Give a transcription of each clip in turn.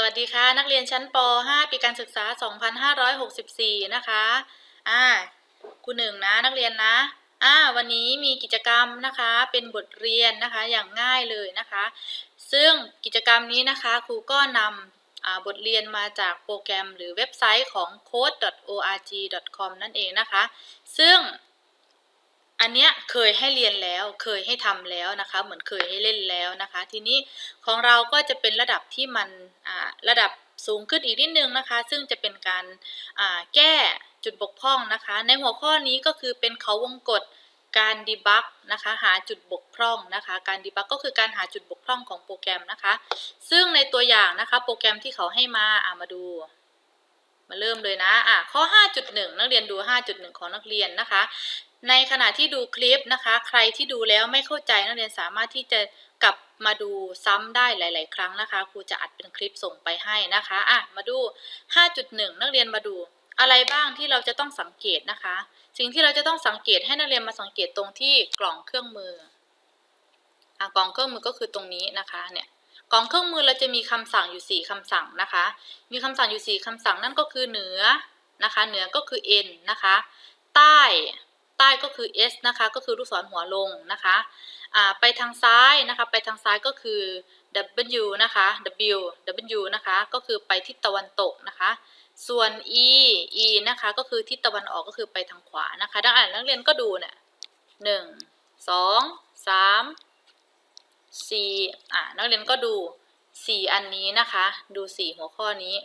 สวัสดีค่ะ นักเรียนชั้นป .5 ปีการศึกษา 2564 นะคะอ่าครูหนึ่งนะนักเรียนนะอ่าวันนี้มีกิจกรรมนะคะเป็นบทเรียนนะคะอย่างง่ายเลยนะคะ ซึ่งกิจกรรมนี้นะคะครูก็นำบทเรียนมาจากโปรแกรมหรือเว็บไซต์ของ code.org.com นั่นเองนะคะ ซึ่งอันเนี้ยเคยให้เรียนแล้วเคยให้ทำแล้วนะคะ เหมือนเคยให้เล่นแล้วนะคะ ทีนี้ ของเราก็จะเป็นระดับที่มันระดับสูงขึ้นอีกนิดนึงนะคะ ซึ่งจะเป็นการแก้จุดบกพร่องนะคะ ในหัวข้อนี้ก็คือเป็นเขาวงกฎการดีบักนะคะหาจุดบกพร่องนะคะ การดีบักก็คือการหาจุดบกพร่องของโปรแกรมนะคะ ซึ่งในตัวอย่างนะคะโปรแกรมที่เขาให้มาอ่ามาดู มาเริ่มเลยนะอะข้อ 5.1 นักเรียนดู 5.1 ของนักเรียนนะคะ ในขณะที่ดูคลิปนะคะ ใครที่ดูแล้วไม่เข้าใจนักเรียนสามารถที่จะกลับมาดูซ้ำได้หลาย ๆ ครั้งนะคะครูจะอัดเป็นคลิปส่งไปให้นะคะอะมาดู 5.1 นักเรียนมาดู อะไรบ้างที่เราจะต้องสังเกตนะคะ สิ่งที่เราจะต้องสังเกตให้นักเรียนมาสังเกตตรงที่กล่องเครื่องมืออะกล่องเครื่องมือก็คือตรงนี้นะคะเนี่ยกล่องเครื่องมือเราจะมีคำสั่งอยู่ 4คำสั่งนะคะ มีคำสั่งอยู่ 4คำสั่งนั่นก็คือเหนือนะคะ เหนือก็คือ n นะคะ ใต้ ใต้ก็คือ s นะคะ ก็คือลูกศรหัวลงนะคะอ่าไปทางซ้ายนะคะ ไปทางซ้ายก็คือ w นะคะ w w นะคะ ก็คือไปทิศตะวันตกนะคะ ส่วน e e นะคะ ก็คือทิศตะวันออกก็คือไปทางขวานะคะ ดังนั้นนักเรียนก็ดูเนี่ยหนึ่งสองสามสี่อ่านักเรียนก็ดูสี่อันนี้นะคะ ดูสี่หัวข้อนี้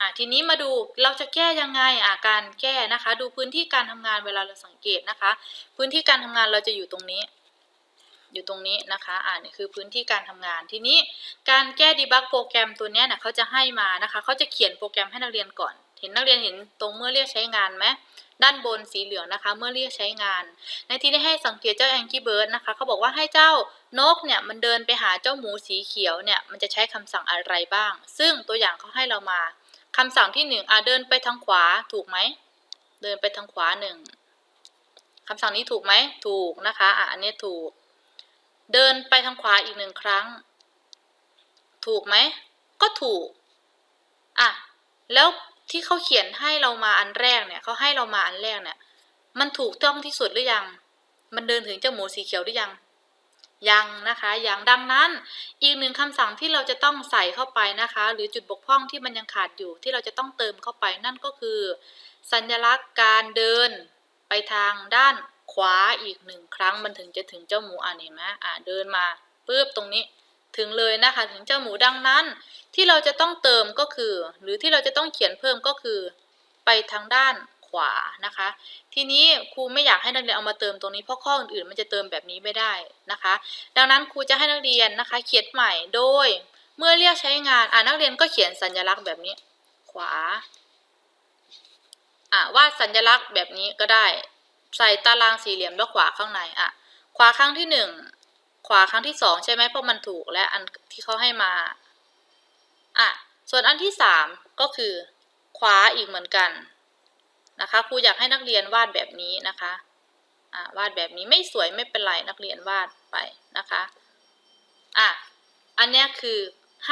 อะทีนี้มาดูเราจะแก้ยังไงอะการแก้นะคะ ดูพื้นที่การทำงานเวลาเราสังเกตนะคะ พื้นที่การทำงานเราจะอยู่ตรงนี้ อยู่ตรงนี้นะคะอ่านี่คือพื้นที่การทำงานทีนี้การแก้ดีบักโปรแกรมตัวนี้นะเขาจะให้มานะคะเขาจะเขียนโปรแกรมให้นักเรียนก่อน เห็นนักเรียนเห็นตรงเมื่อเรียกใช้งานไหมด้านบนสีเหลืองนะคะ เมื่อเรียกใช้งาน ในที่ได้ให้สังเกตเจ้าแองกี้เบิร์ดนะคะเขาบอกว่าให้เจ้านกเนี่ยมันเดินไปหาเจ้าหมูสีเขียวเนี่ยมันจะใช้คำสั่งอะไรบ้าง ซึ่งตัวอย่างเขาให้เรามา คำสั่งที่หนึ่งอะเดินไปทางขวาถูกไหม เดินไปทางขวาหนึ่งคำสั่งนี้ถูกไหม ถูกนะคะอะอันนี้ถูก เดินไปทางขวาอีกหนึ่งครั้ง ถูกไหม ก็ถูก อะ แล้วที่เขาเขียนให้เรามาอันแรกเนี่ยเขาให้เรามาอันแรกเนี่ย มันถูกต้องที่สุดหรือยัง มันเดินถึงเจ้าหมูสีเขียวหรือยัง ยังนะคะอย่างดังนั้นอีกหนึ่งคำสั่งที่เราจะต้องใส่เข้าไปนะคะ หรือจุดบกพร่องที่มันยังขาดอยู่ที่เราจะต้องเติมเข้าไปนั่นก็คือ สัญลักษณ์การเดินไปทางด้านขวาอีกหนึ่งครั้งมันถึงจะถึงเจ้าหมูอ่านเห็นไหมอ่าเดินมาปุ๊บตรงนี้ถึงเลยนะคะถึงเจ้าหมูดังนั้น ที่เราจะต้องเติมก็คือ หรือที่เราจะต้องเขียนเพิ่มก็คือ ไปทางด้าน ขวานะคะ ทีนี้ครูไม่อยากให้นักเรียนเอามาเติมตรงนี้เพราะข้ออื่นๆมันจะเติมแบบนี้ไม่ได้นะคะ ดังนั้นครูจะให้นักเรียนนะคะ เขียนใหม่โดยเมื่อเรียกใช้งานอ่านักเรียนก็เขียนสัญลักษณ์แบบนี้ ขวาอ่าวาดสัญลักษณ์แบบนี้ก็ได้ ใส่ตารางสี่เหลี่ยมแล้วขวาข้างในอะขวาครั้งที่หนึ่งขวาครั้งที่สองใช่ไหมเพราะมันถูกและอันที่เขาให้มาอะส่วนอันที่สามก็คือ ขวาอีกเหมือนกัน นะคะครูอยากให้นักเรียนวาดแบบนี้นะคะอ่าวาดแบบนี้ไม่สวยไม่เป็นไรนักเรียนวาดไปนะคะอะอันนี้คือ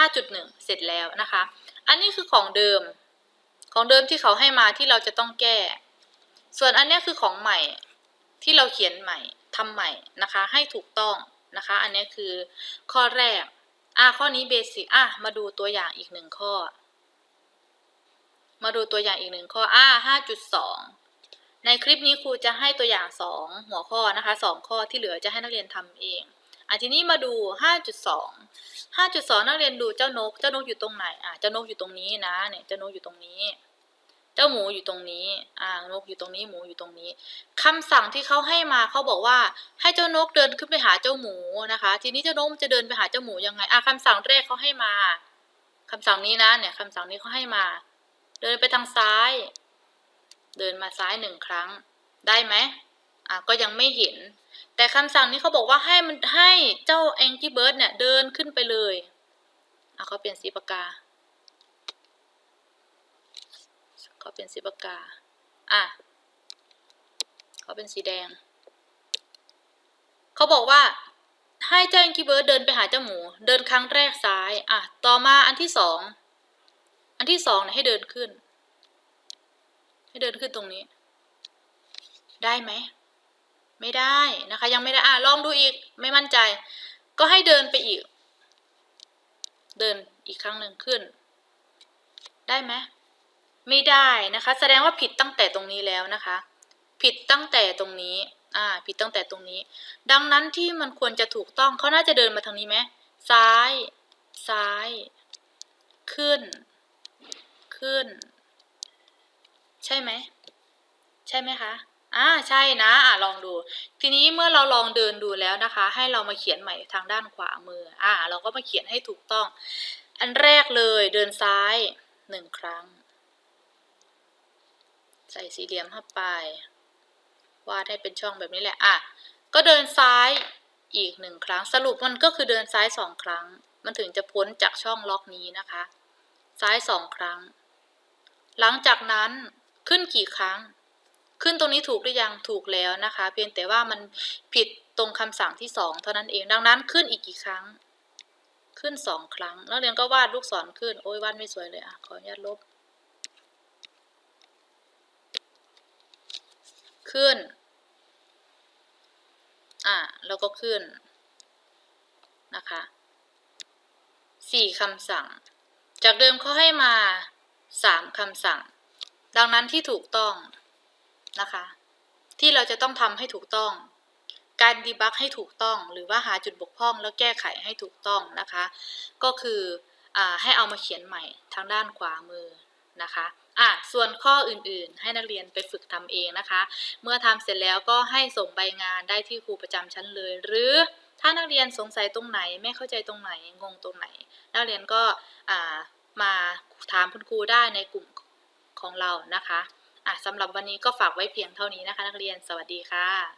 5.1 เสร็จแล้วนะคะ อันนี้คือของเดิม ของเดิมที่เขาให้มาที่เราจะต้องแก้ ส่วนอันนี้คือของใหม่ที่เราเขียนใหม่ทำใหม่นะคะ ให้ถูกต้องนะคะ อันนี้คือข้อแรกอะข้อนี้เบสิกอะมาดูตัวอย่างอีกหนึ่งข้อ มาดูตัวอย่างอีกหนึ่งข้ออะห้าจุดสองในคลิปนี้ครูจะให้ตัวอย่างสองหัวข้อนะคะสองข้อที่เหลือจะให้นักเรียนทำเองอะทีนี้มาดู 5.2 5.2 นักเรียนดูเจ้านก เจ้านกอยู่ตรงไหน อะ เจ้านกอยู่ตรงนี้นะ เนี่ย เจ้านกอยู่ตรงนี้ เจ้าหมูอยู่ตรงนี้ อ่า นกอยู่ตรงนี้ หมูอยู่ตรงนี้คำสั่งที่เขาให้มาเขาบอกว่า ให้เจ้านกเดินขึ้นไปหาเจ้าหมูนะคะ ทีนี้เจ้านกมันจะเดินไปหาเจ้าหมูยังไง อะคำสั่งแรกเขาให้มาคำสั่งนี้นะ เนี่ยคำสั่งนี้เขาให้มา เดินไปทางซ้าย เดินมาซ้ายหนึ่งครั้ง ได้ไหมอะก็ยังไม่เห็น แต่คำสั่งนี้เขาบอกว่าให้มันให้เจ้าแองกี้เบิร์ดเนี่ยเดินขึ้นไปเลยอะเขาเปลี่ยนสีปากกาเขาเป็นสีปากกาอะเขาเป็นสีแดง เขาบอกว่าให้เจ้าแองกี้เบิร์ดเดินไปหาเจ้าหมู เดินครั้งแรกซ้าย อะ ต่อมาอันที่สอง อันที่สองเนี่ยให้เดินขึ้น ให้เดินขึ้นตรงนี้ ได้ไหม ไม่ได้นะคะ ยังไม่ได้อะลองดูอีก ไม่มั่นใจ ก็ให้เดินไปอีก เดินอีกครั้งหนึ่งขึ้น ได้ไหมไม่ได้นะคะ แสดงว่าผิดตั้งแต่ตรงนี้แล้วนะคะ ผิดตั้งแต่ตรงนี้ อ่า ผิดตั้งแต่ตรงนี้ ดังนั้นที่มันควรจะถูกต้องเขาน่าจะเดินมาทางนี้ไหมซ้าย ซ้าย ขึ้น ขึ้น ใช่ไหม ใช่ไหมคะอ่าใช่นะ อ่าลองดู ทีนี้เมื่อเราลองเดินดูแล้วนะคะ ให้เรามาเขียนใหม่ทางด้านขวามือ อ่า เราก็มาเขียนให้ถูกต้อง อันแรกเลยเดินซ้ายหนึ่งครั้ง ใส่สี่เหลี่ยมเข้าไปวาดให้เป็นช่องแบบนี้แหละ อะ ก็เดินซ้ายอีกหนึ่งครั้ง สรุปมันก็คือเดินซ้ายสองครั้ง มันถึงจะพ้นจากช่องล็อกนี้นะคะ ซ้ายสองครั้ง หลังจากนั้นขึ้นกี่ครั้ง ขึ้นตรงนี้ถูกหรือยังถูกแล้วนะคะ เพียงแต่ว่ามันผิดตรงคำสั่งที่สองเท่านั้นเองดังนั้นขึ้นอีกกี่ครั้ง ขึ้นสองครั้งแล้วเรียนก็วาดลูกศรขึ้น โอ้ยวาดไม่สวยเลยอะขออนุญาตลบ ขึ้น อ่าแล้วก็ขึ้นนะคะสี่คำสั่ง จากเดิมเขาให้มา สามคำสั่ง ดังนั้นที่ถูกต้องนะคะ ที่เราจะต้องทำให้ถูกต้อง การดีบักให้ถูกต้อง หรือว่าหาจุดบกพร่องแล้วแก้ไขให้ถูกต้องนะคะ ก็คืออให้เอามาเขียนใหม่ทางด้านขวามือนะคะอะส่วนข้ออื่นๆ ให้นักเรียนไปฝึกทำเองนะคะ เมื่อทำเสร็จแล้วก็ให้ส่งใบงานได้ที่ครูประจำชั้นเลย หรือถ้านักเรียนสงสัยตรงไหน ไม่เข้าใจตรงไหน งงตรงไหน นักเรียนก็อ่า มาถามคุณครูได้ในกลุ่มของเรานะคะอะสำหรับวันนี้ก็ฝากไว้เพียงเท่านี้นะคะ นักเรียนสวัสดีค่ะ